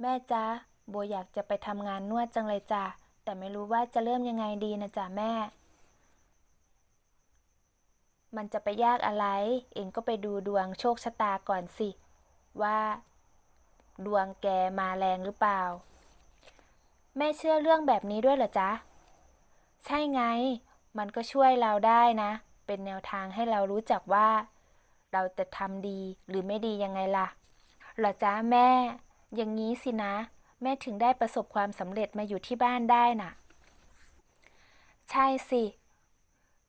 แม่จ๊ะโบอยากจะไปทำงานนวดจังเลยจ้ะแต่ไม่รู้ว่าจะเริ่มยังไงดีนะจ๊ะแม่ มันจะไปยากอะไร เองก็ไปดูดวงโชคชะตาก่อนสิ ว่า ดวงแกมาแรงหรือเปล่า แม่เชื่อเรื่องแบบนี้ด้วยเหรอจ๊ะ ใช่ไง มันก็ช่วยเราได้นะ เป็นแนวทางให้เรารู้จักว่า เราจะทำดีหรือไม่ดียังไงล่ะ เหรอจ๊ะแม่ อย่างนี้สินะ แม่ถึงได้ประสบความสำเร็จมาอยู่ที่บ้านได้น่ะ ใช่สิ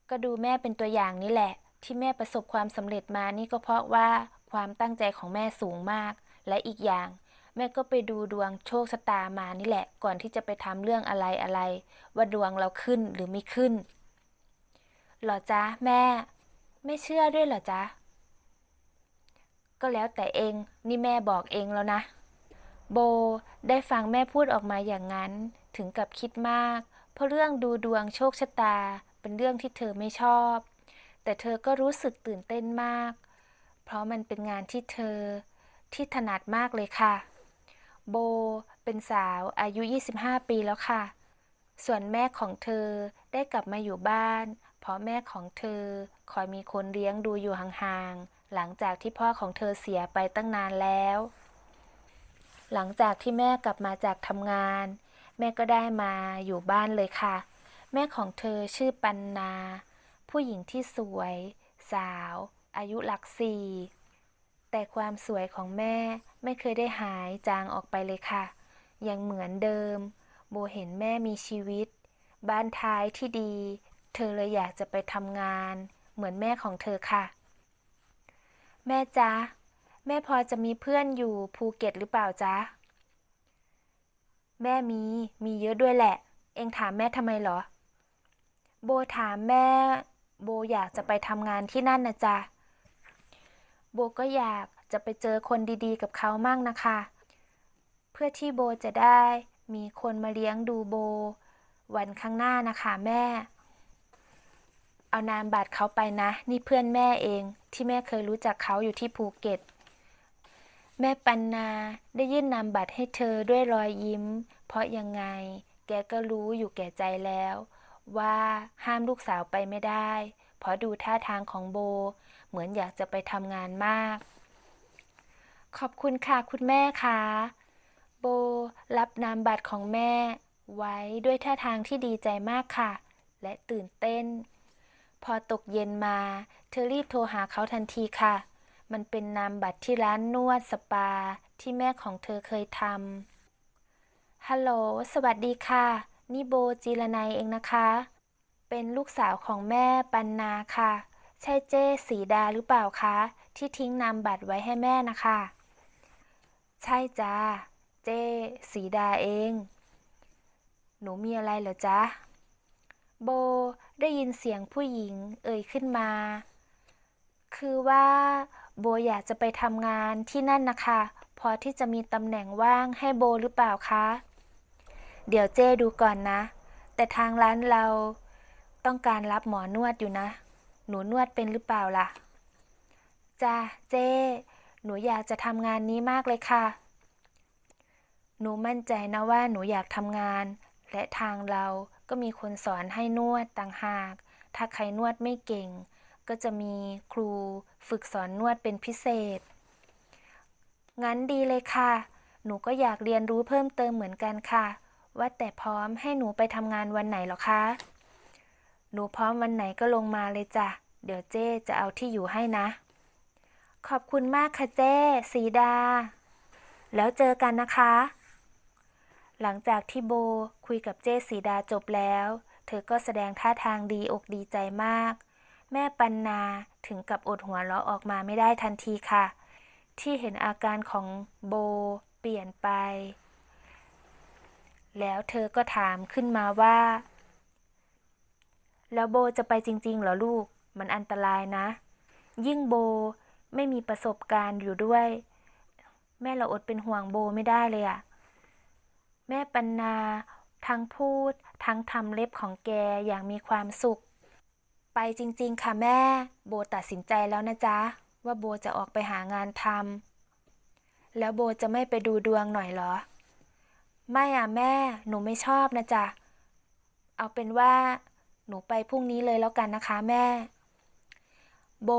ก็ดูแม่เป็นตัวอย่างนี่แหละ ที่แม่ประสบความสำเร็จมานี่ก็เพราะว่าความตั้งใจของแม่สูงมาก และอีกอย่าง แม่ก็ไปดูดวงโชคชะตามานี่แหละ ก่อนที่จะไปทำเรื่องอะไรอะไร ว่าดวงเราขึ้นหรือไม่ขึ้นหรอจ๊ะแม่ ไม่เชื่อด้วยเหรอจ๊ะก็แล้วแต่เองนี่แม่บอกเองแล้วนะ โบได้ฟังแม่พูดออกมาอย่างนั้น ถึงกับคิดมาก เพราะเรื่องดูดวงโชคชะตา เป็นเรื่องที่เธอไม่ชอบ แต่เธอก็รู้สึกตื่นเต้นมาก เพราะมันเป็นงานที่เธอ ที่ถนัดมากเลยค่ะ โบเป็นสาวอายุ 25 ปีแล้วค่ะ ส่วนแม่ของเธอได้กลับมาอยู่บ้าน เพราะแม่ของเธอคอยมีคนเลี้ยงดูอยู่ห่างๆหลังจากที่พ่อของเธอเสียไปตั้งนานแล้ว หลังจากที่แม่กลับมาจากทำงาน แม่ก็ได้มาอยู่บ้านเลยค่ะ แม่ของเธอชื่อปันนา ผู้หญิงที่สวย สาว อายุหลักสี่แต่ความสวยของแม่ไม่เคยได้หายจางออกไปเลยค่ะ ยังเหมือนเดิม โบเห็นแม่มีชีวิต บ้านท้ายที่ดี เธอเลยอยากจะไปทำงาน เหมือนแม่ของเธอค่ะ แม่จ๊ะ แม่พอจะมีเพื่อนอยู่ภูเก็ตหรือเปล่าจ๊ะ แม่มี มีเยอะด้วยแหละ เองถามแม่ทำไมเหรอ โบถามแม่ โบอยากจะไปทำงานที่นั่นนะจ๊ะ โบก็อยากจะไปเจอคนดีๆ กับเขามั่งนะคะ เพื่อที่โบจะได้มีคนมาเลี้ยงดูโบ วันข้างหน้านะคะแม่ เอานามบัตรเขาไปนะ นี่เพื่อนแม่เองที่แม่เคยรู้จักเขาอยู่ที่ภูเก็ต แม่ปันนาได้ยื่นนามบัตรให้เธอด้วยรอยยิ้ม เพราะยังไง แกก็รู้อยู่แก่ใจแล้ว ว่าห้ามลูกสาวไปไม่ได้ เพราะดูท่าทางของโบ เหมือนอยากจะไปทำงานมาก ขอบคุณค่ะคุณแม่ค่ะโบรับนามบัตรของแม่ ไว้ด้วยท่าทางที่ดีใจมากค่ะ และตื่นเต้น พอตกเย็นมา เธอรีบโทรหาเขาทันทีค่ะ มันเป็นนามบัตรที่ร้านนวดสปา ที่แม่ของเธอเคยทำฮัลโหล สวัสดีค่ะ นี่โบจีรนัยเองนะคะ เป็นลูกสาวของแม่ปันนาค่ะ ใช่เจ้สีดาหรือเปล่าคะ ที่ทิ้งนามบัตรไว้ให้แม่นะคะ ใช่จ้า เจ้สีดาเอง หนูมีอะไรเหรอจ๊ะโบได้ยินเสียงผู้หญิงเอ่ยขึ้นมา คือว่า โบอยากจะไปทำงานที่นั่นนะคะ พอที่จะมีตำแหน่งว่างให้โบหรือเปล่าคะ เดี๋ยวเจ้ดูก่อนนะ แต่ทางร้านเราต้องการรับหมอนวดอยู่นะ หนูนวดเป็นหรือเปล่าล่ะ จ้าเจ้ หนูอยากจะทำงานนี้มากเลยค่ะ หนูมั่นใจนะว่าหนูอยากทำงาน และทางเราก็มีคนสอนให้นวดต่างหาก ถ้าใครนวดไม่เก่ง ก็จะมีครูฝึกสอนนวดเป็นพิเศษ งั้นดีเลยค่ะ หนูก็อยากเรียนรู้เพิ่มเติมเหมือนกันค่ะ ว่าแต่พร้อมให้หนูไปทำงานวันไหนหรอคะ หนูพร้อมวันไหนก็ลงมาเลยจ้ะ เดี๋ยวเจ๊จะเอาที่อยู่ให้นะ ขอบคุณมากค่ะเจ๊สีดา แล้วเจอกันนะคะ หลังจากที่โบคุยกับเจ๊สีดาจบแล้ว เธอก็แสดงท่าทางดีอกดีใจมาก แม่ปันนาถึงกับอดหัวเราะออกมาไม่ได้ทันทีค่ะ ที่เห็นอาการของโบเปลี่ยนไป แล้วเธอก็ถามขึ้นมาว่า แล้วโบจะไปจริง ๆ เหรอลูก มันอันตรายนะ ยิ่งโบไม่มีประสบการณ์อยู่ด้วย แม่เราอดเป็นห่วงโบไม่ได้เลยอะแม่ปันนาทั้งพูดทั้งทำเล็บของแกอย่างมีความสุข ไปจริงๆ ค่ะแม่ โบตัดสินใจแล้วนะจ๊ะ ว่าโบจะออกไปหางานทำแล้วโบจะไม่ไปดูดวงหน่อยเหรอ ไม่อะแม่ หนูไม่ชอบนะจ๊ะ เอาเป็นว่า หนูไปพรุ่งนี้เลยแล้วกันนะคะแม่ โบ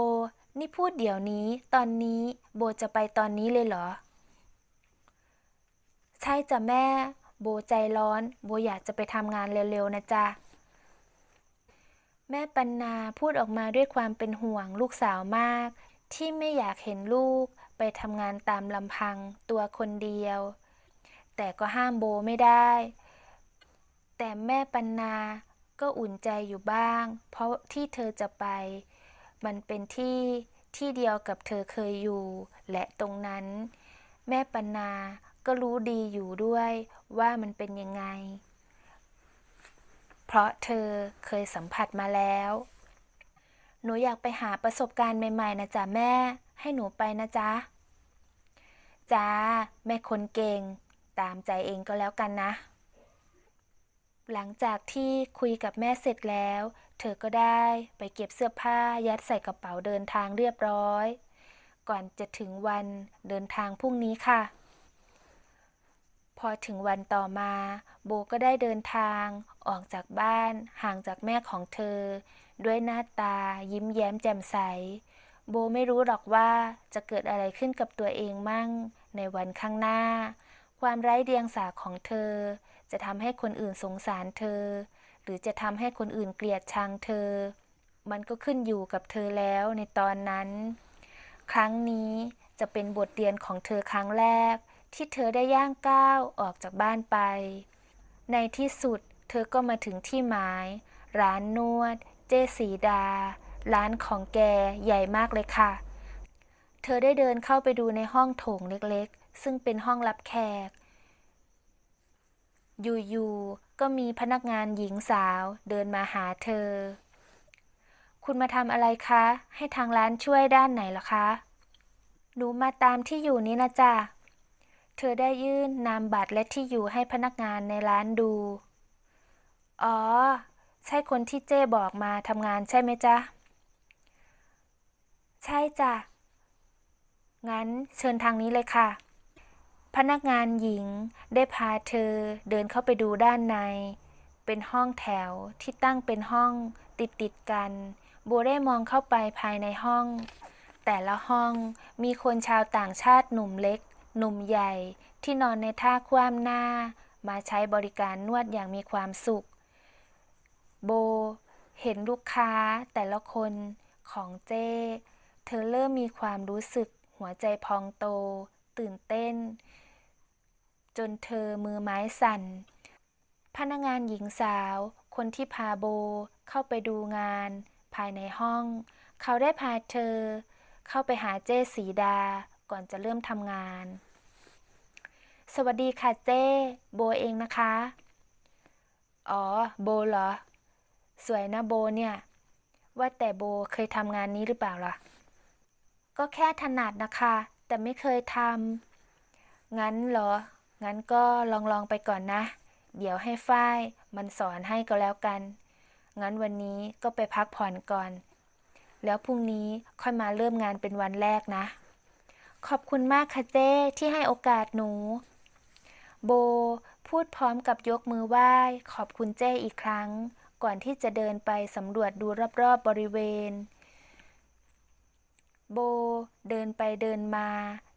นี่พูดเดี๋ยวนี้ ตอนนี้โบจะไปตอนนี้เลยเหรอ ใช่จ้ะแม่ โบใจร้อน โบอยากจะไปทำงานเร็วๆนะจ๊ะ แม่ปันนาพูดออกมาด้วยความเป็นห่วงลูกสาวมาก ที่ไม่อยากเห็นลูกไปทำงานตามลำพังตัวคนเดียว แต่ก็ห้ามโบไม่ได้ แต่แม่ปันนาก็อุ่นใจอยู่บ้าง เพราะที่เธอจะไป มันเป็นที่ที่เดียวกับเธอเคยอยู่ และตรงนั้น แม่ปันนาก็รู้ดีอยู่ด้วยว่ามันเป็นยังไง เพราะเธอเคยสัมผัสมาแล้ว หนูอยากไปหาประสบการณ์ใหม่ๆนะจ๊ะแม่ ให้หนูไปนะจ๊ะ จ้า แม่คนเก่ง ตามใจเองก็แล้วกันนะ หลังจากที่คุยกับแม่เสร็จแล้ว เธอก็ได้ไปเก็บเสื้อผ้ายัดใส่กระเป๋าเดินทางเรียบร้อย ก่อนจะถึงวันเดินทางพรุ่งนี้ค่ะพอถึงวันต่อมา โบก็ได้เดินทาง ออกจากบ้านห่างจากแม่ของเธอ ด้วยหน้าตายิ้มแย้มแจ่มใส โบไม่รู้หรอกว่าจะเกิดอะไรขึ้นกับตัวเองมั่ง ในวันข้างหน้า ความไร้เดียงสาของเธอ จะทำให้คนอื่นสงสารเธอ หรือจะทำให้คนอื่นเกลียดชังเธอ มันก็ขึ้นอยู่กับเธอแล้วในตอนนั้น ครั้งนี้จะเป็นบทเรียนของเธอครั้งแรก ที่เธอได้ย่างก้าวออกจากบ้านไป ในที่สุด เธอก็มาถึงที่หมาย ร้านนวด เจสีดา ร้านของแกใหญ่มากเลยค่ะ เธอได้เดินเข้าไปดูในห้องโถงเล็กๆ ซึ่งเป็นห้องรับแขก อยู่ๆ ก็มีพนักงานหญิงสาวเดินมาหาเธอ คุณมาทำอะไรคะ ให้ทางร้านช่วยด้านไหนหรอคะ หนูมาตามที่อยู่นี้นะจ๊ะเธอได้ยื่นนามบัตรและที่อยู่ให้พนักงานในร้านดู อ๋อ ใช่คนที่เจ้บอกมาทำงานใช่ไหมจ๊ะ ใช่จ้ะ งั้นเชิญทางนี้เลยค่ะ พนักงานหญิงได้พาเธอเดินเข้าไปดูด้านใน เป็นห้องแถวที่ตั้งเป็นห้องติดติดกันโบได้มองเข้าไปภายในห้อง แต่ละห้องมีคนชาวต่างชาติหนุ่มเล็ก หนุ่มใหญ่ที่นอนในท่าคว่ำหน้ามาใช้บริการนวดอย่างมีความสุข โบ เห็นลูกค้าแต่ละคนของเจ้ เธอเริ่มมีความรู้สึกหัวใจพองโต ตื่นเต้น จนเธอมือไม้สั่น พนักงานหญิงสาว คนที่พาโบเข้าไปดูงาน ภายในห้อง เขาได้พาเธอ เข้าไปหาเจ้สีดาก่อนจะเริ่มทำงาน สวัสดีค่ะเจ้ โบเองนะคะ อ๋อ โบเหรอ สวยนะโบเนี่ย ว่าแต่โบเคยทำงานนี้หรือเปล่าล่ะ ก็แค่ถนัดนะคะ แต่ไม่เคยทำงั้นเหรอ งั้นก็ลองลองๆไปก่อนนะ เดี๋ยวให้ฝ้ายมันสอนให้ก็แล้วกัน งั้นวันนี้ก็ไปพักผ่อนก่อน แล้วพรุ่งนี้ค่อยมาเริ่มงานเป็นวันแรกนะ ขอบคุณมากค่ะเจ้ที่ให้โอกาสหนู โบพูดพร้อมกับยกมือไหว้ ขอบคุณเจ้อีกครั้ง ก่อนที่จะเดินไปสำรวจดูรอบๆบบริเวณ โบเดินไปเดินมา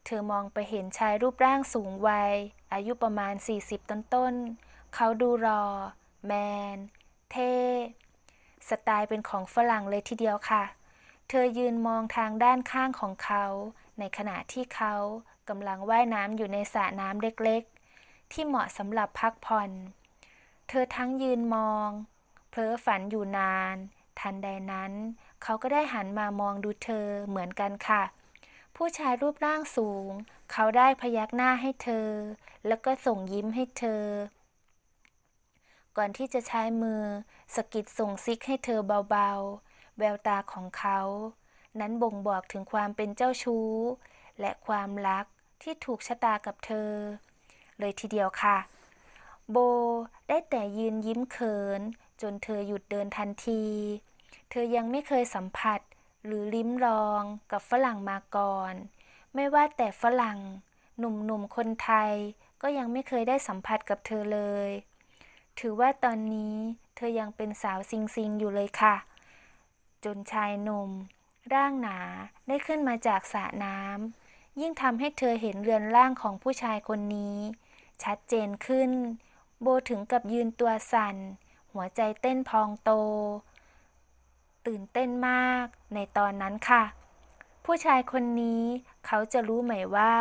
เธอมองไปเห็นชายรูปร่างสูงวัย อายุประมาณ 40 ต้นๆ เขาดูรอ แมน เท่ สไตล์เป็นของฝรั่งเลยทีเดียวค่ะ เธอยืนมองทางด้านข้างของเขา ในขณะที่เขากำลังว่ายน้ำอยู่ในสระน้ำเล็กๆ ที่เหมาะสำหรับพักผ่อน เธอทั้งยืนมอง เพ้อฝันอยู่นาน ทันใดนั้น เขาก็ได้หันมามองดูเธอเหมือนกันค่ะ ผู้ชายรูปร่างสูง เขาได้พยักหน้าให้เธอ แล้วก็ส่งยิ้มให้เธอ ก่อนที่จะใช้มือสกิดส่งซิกให้เธอเบาๆ แววตาของเขา นั้นบ่งบอกถึงความเป็นเจ้าชู้ และความรักที่ถูกชะตากับเธอ เลยทีเดียวค่ะ โบได้แต่ยืนยิ้มเขิน จนเธอหยุดเดินทันที เธอยังไม่เคยสัมผัสหรือลิ้มลองกับฝรั่งมาก่อน ไม่ว่าแต่ฝรั่ง หนุ่มๆคนไทยก็ยังไม่เคยได้สัมผัสกับเธอเลย ถือว่าตอนนี้เธอยังเป็นสาวซิงซิงอยู่เลยค่ะ จนชายหนุ่ม ร่างหนาได้ขึ้นมาจากสระน้ำยิ่งทำให้เธอเห็นเรือนร่างของผู้ชายคนนี้ ชัดเจนขึ้น โบถึงกับยืนตัวสั่น หัวใจเต้นพองโต ตื่นเต้นมากในตอนนั้นค่ะ ผู้ชายคนนี้เขาจะรู้ไหมว่า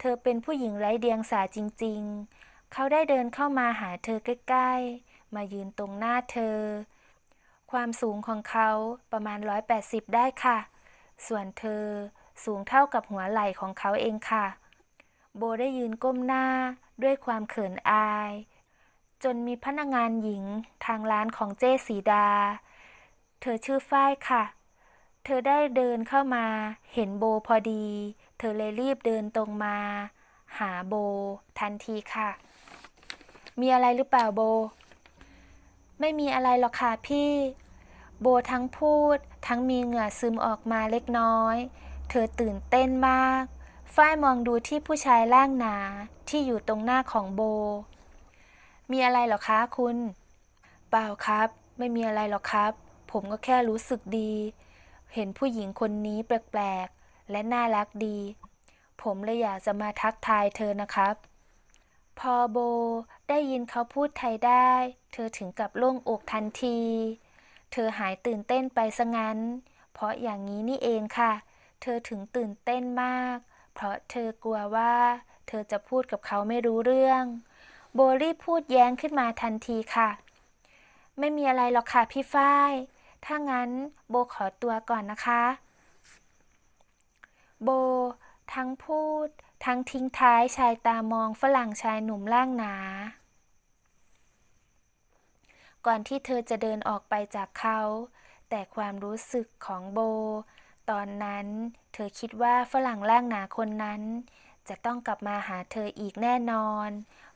เธอเป็นผู้หญิงไร้เดียงสาจริง ๆ เขาได้เดินเข้ามาหาเธอใกล้ ๆ มายืนตรงหน้าเธอ ความสูงของเขาประมาณ 180 ได้ค่ะ ส่วนเธอสูงเท่ากับหัวไหล่ของเขาเองค่ะ โบได้ยืนก้มหน้าด้วยความเขินอาย จนมีพนักงานหญิงทางร้านของเจ้สีดา เธอชื่อฝ้ายค่ะ เธอได้เดินเข้ามา เห็นโบพอดี เธอเลยรีบเดินตรงมา หาโบ ทันทีค่ะ มีอะไรหรือเปล่าโบ ไม่มีอะไรหรอกค่ะพี่ โบทั้งพูด ทั้งมีเหงื่อซึมออกมาเล็กน้อย เธอตื่นเต้นมากฝ้ายมองดูที่ผู้ชายร่างหนาที่อยู่ตรงหน้าของโบ มีอะไรหรอคะคุณ เปล่าครับ ไม่มีอะไรหรอกครับ ผมก็แค่รู้สึกดี เห็นผู้หญิงคนนี้แปลกๆ และน่ารักดี ผมเลยอยากจะมาทักทายเธอนะครับ พอโบได้ยินเขาพูดไทยได้ เธอถึงกับโล่งอกทันที เธอหายตื่นเต้นไปซะงั้น เพราะอย่างนี้นี่เองค่ะ เธอถึงตื่นเต้นมาก เพราะเธอกลัวว่า เธอจะพูดกับเขาไม่รู้เรื่อง โบรีบพูดแย้งขึ้นมาทันทีค่ะ ไม่มีอะไรหรอกค่ะพี่ฝ้าย ถ้างั้นโบขอตัวก่อนนะคะ โบ ทั้งพูด ทั้งทิ้งท้ายชายตามองฝรั่งชายหนุ่มร่างหนา ก่อนที่เธอจะเดินออกไปจากเขา แต่ความรู้สึกของโบ ตอนนั้นเธอคิดว่าฝรั่งร่างหนาคนนั้น จะต้องกลับมาหาเธออีกแน่นอน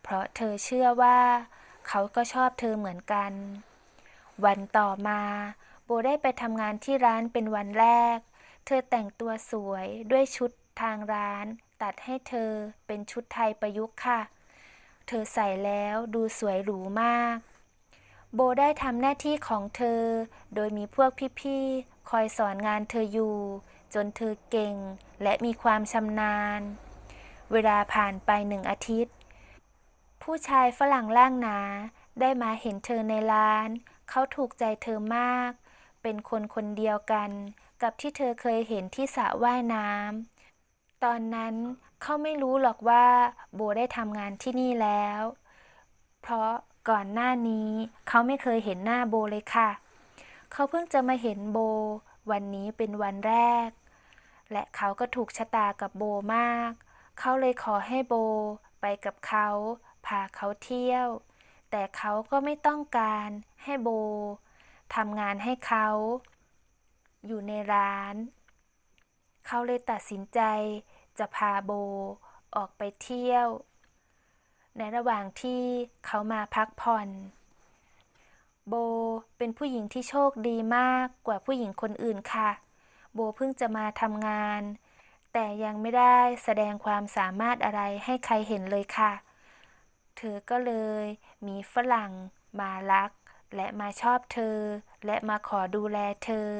เพราะเธอเชื่อว่า เขาก็ชอบเธอเหมือนกัน วันต่อมาโบได้ไปทำงานที่ร้านเป็นวันแรก เธอแต่งตัวสวยด้วยชุดทางร้าน ตัดให้เธอเป็นชุดไทยประยุกต์ค่ะ เธอใส่แล้วดูสวยหรูมาก โบได้ทำหน้าที่ของเธอ โดยมีพวกพี่ๆ คอยสอนงานเธออยู่ จนเธอเก่งและมีความชำนาญ เวลาผ่านไปหนึ่งอาทิตย์ ผู้ชายฝรั่งร่างหนา ได้มาเห็นเธอในร้าน เขาถูกใจเธอมาก เป็นคนคนเดียวกัน กับที่เธอเคยเห็นที่สระว่ายน้ำตอนนั้นเขาไม่รู้หรอกว่าโบได้ทำงานที่นี่แล้ว เพราะก่อนหน้านี้เขาไม่เคยเห็นหน้าโบเลยค่ะ เขาเพิ่งจะมาเห็นโบ วันนี้เป็นวันแรก และเขาก็ถูกชะตากับโบมาก เขาเลยขอให้โบไปกับเขาพาเขาเที่ยว แต่เขาก็ไม่ต้องการให้โบทำงานให้เขา อยู่ในร้าน เขาเลยตัดสินใจจะพาโบออกไปเที่ยว ในระหว่างที่เขามาพักผ่อน โบเป็นผู้หญิงที่โชคดีมากกว่าผู้หญิงคนอื่นค่ะ โบเพิ่งจะมาทำงาน แต่ยังไม่ได้แสดงความสามารถอะไรให้ใครเห็นเลยค่ะ เธอก็เลยมีฝรั่งมารัก และมาชอบเธอ และมาขอดูแลเธอ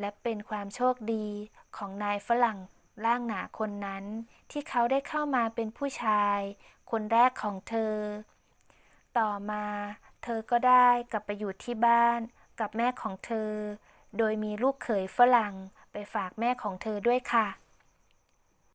และเป็นความโชคดีของนายฝรั่งร่างหนาคนนั้น ที่เขาได้เข้ามาเป็นผู้ชาย คนแรกของเธอ ต่อมา เธอก็ได้กลับไปอยู่ที่บ้านกับแม่ของเธอ โดยมีลูกเขยฝรั่งไปฝากแม่ของเธอด้วยค่ะ